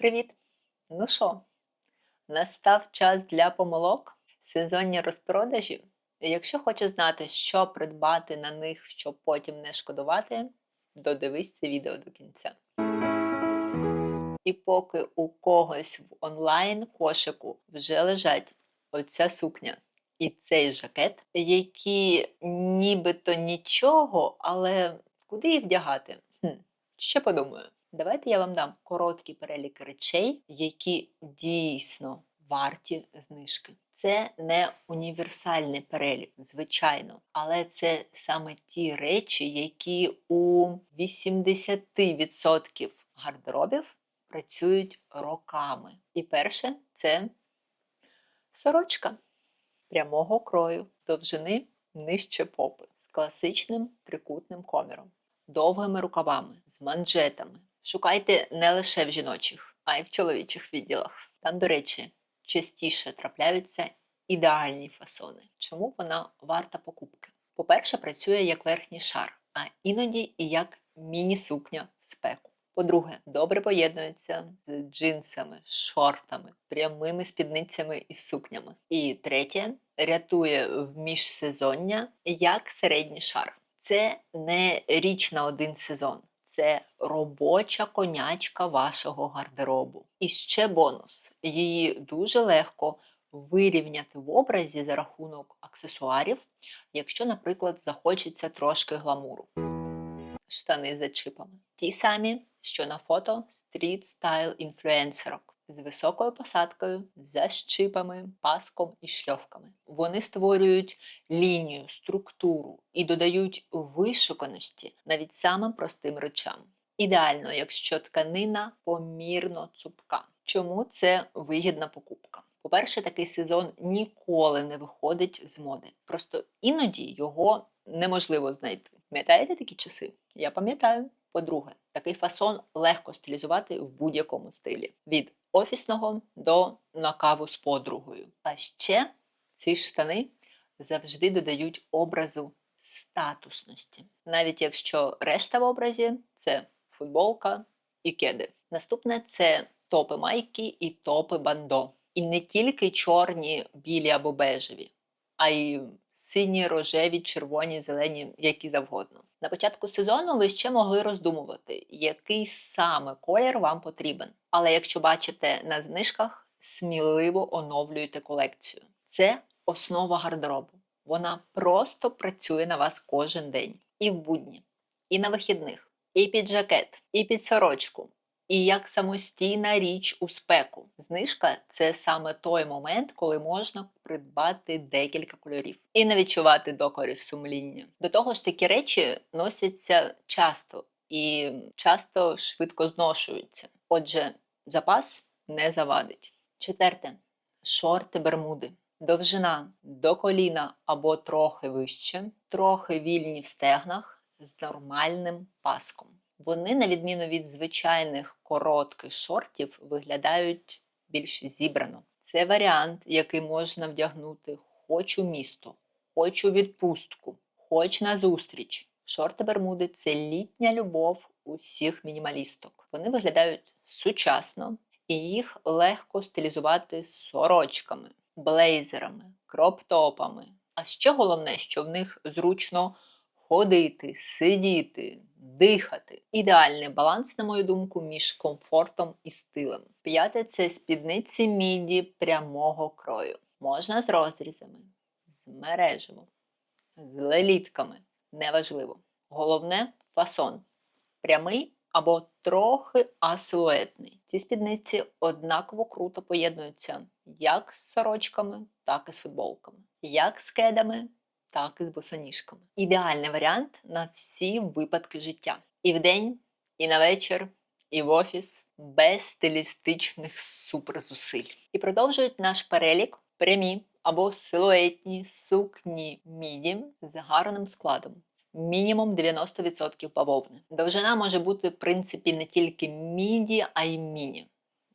Привіт! Ну що, настав час для помилок, сезонні розпродажі. Якщо хочеш знати, що придбати на них, щоб потім не шкодувати, додивись це відео до кінця. І поки у когось в онлайн кошику вже лежать оця сукня і цей жакет, які нібито нічого, але куди їх вдягати? Хм, ще подумаю. Давайте я вам дам короткий перелік речей, які дійсно варті знижки. Це не універсальний перелік, звичайно, але це саме ті речі, які у 80% гардеробів працюють роками. І перше це сорочка прямого крою, довжини нижче попи з класичним трикутним коміром, довгими рукавами, з манжетами. Шукайте не лише в жіночих, а й в чоловічих відділах. Там, до речі, частіше трапляються ідеальні фасони. Чому вона варта покупки? По-перше, працює як верхній шар, а іноді і як міні-сукня в спеку. По-друге, добре поєднується з джинсами, шортами, прямими спідницями і сукнями. І третє, рятує в міжсезоння як середній шар. Це не річ на один сезон. Це робоча конячка вашого гардеробу. І ще бонус: її дуже легко вирівняти в образі за рахунок аксесуарів, якщо, наприклад, захочеться трошки гламуру. Штани за чипами. Ті самі, що на фото стріт стайл інфлюенсерок з високою посадкою, за щипами, паском і шльовками. Вони створюють лінію, структуру і додають вишуканості навіть самим простим речам. Ідеально, якщо тканина помірно цупка. Чому це вигідна покупка? По-перше, такий сезон ніколи не виходить з моди. Просто іноді його неможливо знайти. Пам'ятаєте такі часи? Я пам'ятаю. По-друге, такий фасон легко стилізувати в будь-якому стилі. Від офісного до на каву з подругою. А ще ці штани завжди додають образу статусності. Навіть якщо решта в образі це футболка і кеди. Наступне це топи майки і топи бандо. І не тільки чорні, білі або бежеві, а й сині, рожеві, червоні, зелені, які завгодно. На початку сезону ви ще могли роздумувати, який саме колір вам потрібен. Але якщо бачите на знижках, сміливо оновлюйте колекцію. Це основа гардеробу. Вона просто працює на вас кожен день. І в будні, і на вихідних, і під жакет, і під сорочку, і як самостійна річ у спеку. Знижка це саме той момент, коли можна придбати декілька кольорів і не відчувати докорів сумління. До того ж, такі речі носяться часто і часто швидко зношуються. Отже, запас не завадить. Четверте шорти бермуди. Довжина до коліна або трохи вище, трохи вільні в стегнах з нормальним паском. Вони, на відміну від звичайних коротких шортів, виглядають більш зібрано. Це варіант, який можна вдягнути хоч у місто, хоч у відпустку, хоч на зустріч. Шорти Бермуди це літня любов усіх мінімалісток. Вони виглядають сучасно і їх легко стилізувати сорочками, блейзерами, кроптопами. А ще головне, що в них зручно ходити, сидіти, дихати. Ідеальний баланс, на мою думку, між комфортом і стилем. П'яте це спідниці міді прямого крою. Можна з розрізами, з мережами, з лелітками. Неважливо. Головне фасон. Прямий або трохи асилуетний. Ці спідниці однаково круто поєднуються як з сорочками, так і з футболками, як з кедами, так і з босоніжками. Ідеальний варіант на всі випадки життя. І вдень, і на вечір, і в офіс без стилістичних суперзусиль. І продовжують наш перелік прямі або силуетні сукні міді з гарним складом. Мінімум 90% бавовни. Довжина може бути, в принципі, не тільки міді, а й міні.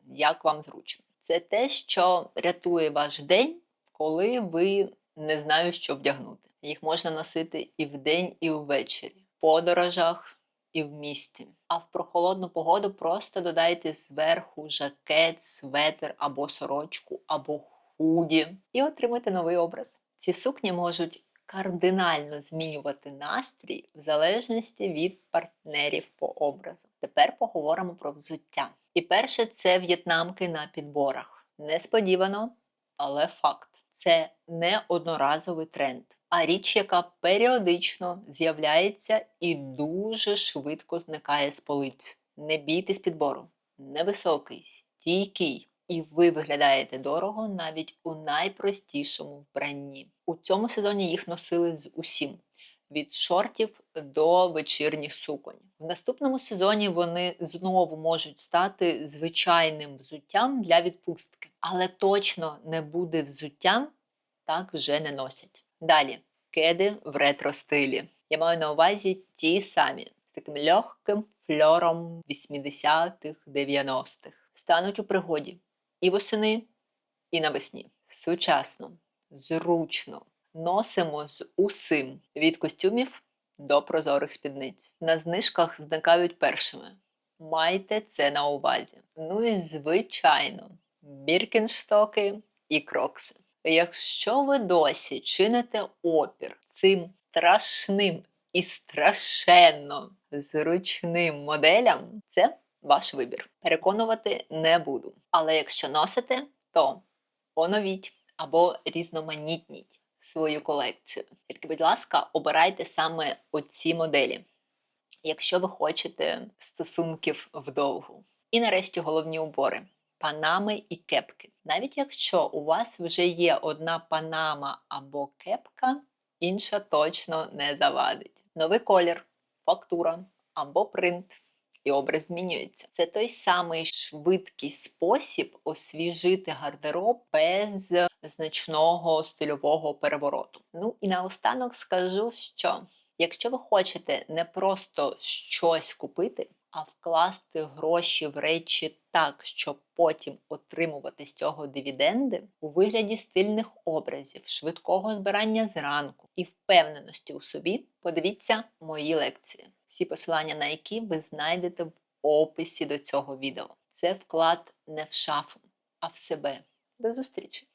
Як вам зручно. Це те, що рятує ваш день, коли ви не знаю, що вдягнути. Їх можна носити і вдень, і ввечері, в подорожах і в місті. А в прохолодну погоду просто додайте зверху жакет, светр або сорочку, або худі і отримайте новий образ. Ці сукні можуть кардинально змінювати настрій в залежності від партнерів по образу. Тепер поговоримо про взуття. І перше це в'єтнамки на підборах. Несподівано, але факт. Це не одноразовий тренд, а річ, яка періодично з'являється і дуже швидко зникає з полиць. Не бійтесь підбору. Невисокий, стійкий, і ви виглядаєте дорого навіть у найпростішому вбранні. У цьому сезоні їх носили з усім. Від шортів до вечірніх суконь. В наступному сезоні вони знову можуть стати звичайним взуттям для відпустки, але точно не буде взуттям, так вже не носять. Далі кеди в ретро стилі. Я маю на увазі ті самі з таким легким фльором 80-х, 90-х. Стануть у пригоді і восени, і навесні. Сучасно, зручно. Носимо з усім від костюмів до прозорих спідниць. На знижках зникають першими. Майте це на увазі. Ну і звичайно, біркінштоки і крокси. Якщо ви досі чините опір цим страшним і страшенно зручним моделям, це ваш вибір. Переконувати не буду. Але якщо носите, то оновіть або різноманітніть свою колекцію. Тільки, будь ласка, обирайте саме оці моделі, якщо ви хочете стосунків вдовгу. І нарешті головні убори. Панами і кепки. Навіть якщо у вас вже є одна панама або кепка, інша точно не завадить. Новий колір, фактура або принт. І образ змінюється. Це той самий швидкий спосіб освіжити гардероб без значного стильового перевороту. Ну і наостанок скажу, що якщо ви хочете не просто щось купити, а вкласти гроші в речі так, щоб потім отримувати з цього дивіденди у вигляді стильних образів, швидкого збирання зранку і впевненості у собі, подивіться мої лекції, всі посилання на які ви знайдете в описі до цього відео. Це вклад не в шафу, а в себе. До зустрічі!